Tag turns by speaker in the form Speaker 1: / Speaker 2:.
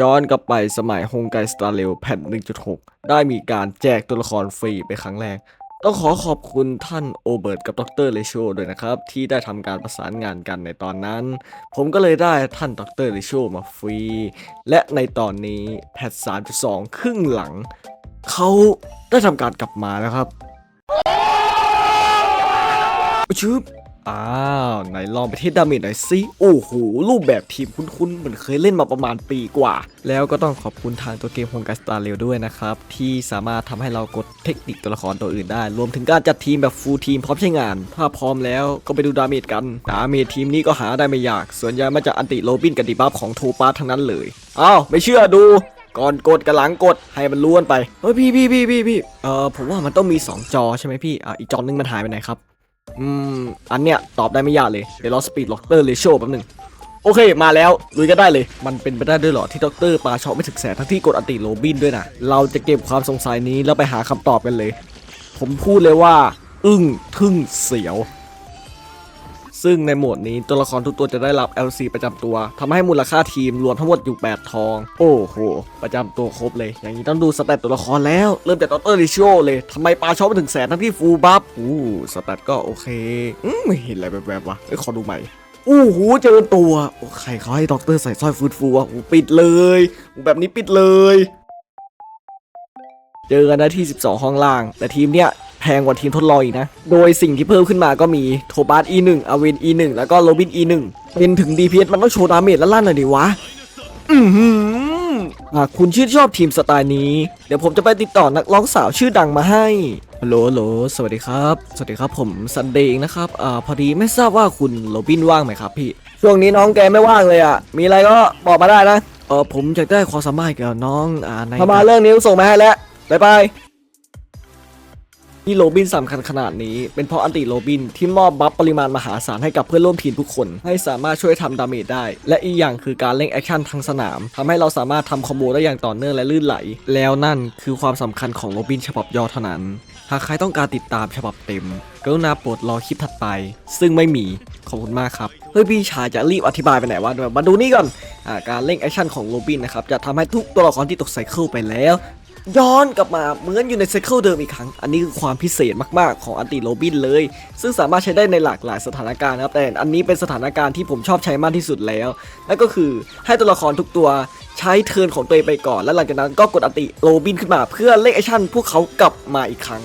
Speaker 1: ย้อนกลับไปสมัยฮงไกสตาร์เรลแผ่น 1.6 ได้มีการแจกตัวละครฟรีไปครั้งแรก ต้องขอขอบคุณท่านโอเบิร์ตกับดรเลโชด้วยนะครับ ที่ได้ทำการประสานงานกันในตอนนั้น ผมก็เลยได้ท่านดรเลโชมาฟรี และในตอนนี้แพท 3.2 ครึ่งหลัง เขาได้ทำการกลับมาแล้วครับชึบ อ้าวไหนลองไปเทสดาเมจหน่อยสิโอ้โหรูปแบบทีมคุ้นๆเหมือนเคยเล่นมาประมาณปีกว่า แล้วก็ต้องขอบคุณทางตัวเกมโฮงกาสตาร์เรลด้วยนะครับ ที่สามารถทำให้เรากดเทคนิคตัวละครตัวอื่นได้ รวมถึงการจัดทีมแบบฟูลทีมพร้อมใช้งาน ถ้าพร้อมแล้วก็ไปดูดาเมจกัน ดาเมจทีมนี้ก็หาได้ไม่ยาก ส่วนใหญ่มาจากอันติโรบินกับดีบัฟของโทปาทั้งนั้นเลยอ้าวไม่เชื่อดูก่อนกดกับหลังกดให้มันล้วนไปเฮ้ยพี่พี่พี่พี่พี่เออผมว่ามันต้องมี 2 จอใช่ไหมพี่อะอีกจอนึงมันหายไปไหนครับ อืม อันเนี้ยตอบได้ไม่ยากเลย เดี๋ยวเราสปีดล็อกเตอร์เลโชแป๊บหนึง โอเค มาแล้วลุยก็ได้เลย มันเป็นไปได้ด้วยเหรอที่ด็อกเตอร์ปาช็อตไม่ถึงแสนทั้งที่กดอันติโรบินด้วยนะ เราจะเก็บความสงสัยนี้แล้วไปหาคำตอบกันเลย ผมพูดเลยว่า อึ้งทึ่งเสียว ซึ่งในโหมดนี้ตัวละครทุกตัวจะได้รับ LC ประจำตัวทำให้มูลค่าทีมรวมทั้งหมดอยู่ 8 ทอง โอ้โห ประจำตัวครบเลย อย่างนี้ต้องดูสแตตตัวละครแล้ว เริ่มจากดอเตอร์ริชิโอเลยทำไมปาชอตไปถึงแสนทั้งที่ฟูลบัฟอู้สแตตก็โอเค อืมไม่เห็นอะไรแบบๆวะเอ้ยขอดูใหม่อู้หูเจอตัวโอ้ใครเขาให้ด็อกเตอร์ใส่สร้อยฟูดฟูอะโอ้ปิดเลยแบบนี้ปิดเลย เจอกันได้ที่ 12 ห้องล่าง แต่ทีมเนี้ย แพงกว่าทีมทดลองอีกนะ โดยสิ่งที่เพิ่มขึ้นมาก็มีโทบาส E1 อเวน E1 แล้วก็โรบิน E1 เป็นถึง DPS มันต้องโชว์ดาเมจและลั่นหน่อยดิวะ อือหือหากคุณชื่นชอบทีมสไตล์นี้ เดี๋ยวผมจะไปติดต่อนักร้องสาวชื่อดังมาให้ฮัลโหลฮัลโหลสวัสดีครับ สวัสดีครับผมซันเดย์นะครับอ่าพอดีไม่ทราบว่าคุณโรบินว่างไหมครับพี่ ช่วงนี้น้องแกไม่ว่างเลยอะ มีอะไรก็บอกมาได้นะ เออผมอยากได้ความสามารถเกี่ยวกับน้องอ่าในถ้ามาเรื่องนี้ส่งมาให้แล้วบายบาย ที่โรบินสำคัญขนาดนี้ เป็นเพราะอันติโรบินที่มอบบัฟปริมาณมหาศาลให้กับเพื่อนร่วมทีมทุกคน ให้สามารถช่วยทำดาเมจได้ และอีกอย่างคือการเล่นแอคชั่นทั้งสนามทำให้เราสามารถทำคอมโบได้อย่างต่อเนื่องและลื่นไหล แล้วนั่นคือความสำคัญของโรบินฉบับย่อเท่านั้น หากใครต้องการติดตามฉบับเต็มกรุณาโปรดรอคลิปถัดไป ซึ่งไม่มีขอบคุณมากครับเฮ้ยพี่ชายจะรีบอธิบายไปไหนวะมาดูนี่ก่อนอการเล่นแอคชั่นของโรบินนะครับจะทำให้ทุกตัวละครที่ตกไซเคิลไปแล้ว ย้อนกลับมาเหมือนอยู่ในไซเคิลเดิมอีกครั้ง อันนี้คือความพิเศษมากๆของอันติโรบินเลย ซึ่งสามารถใช้ได้ในหลากหลายสถานการณ์นะครับ แต่อันนี้เป็นสถานการณ์ที่ผมชอบใช้มากที่สุดแล้ว นั่นก็คือให้ตัวละครทุกตัวใช้เทิร์นของตัวเองไปก่อน และหลังจากนั้นก็กดอันติโรบินขึ้นมา เพื่อเล่นแอคชั่นพวกเขากลับมาอีกครั้ง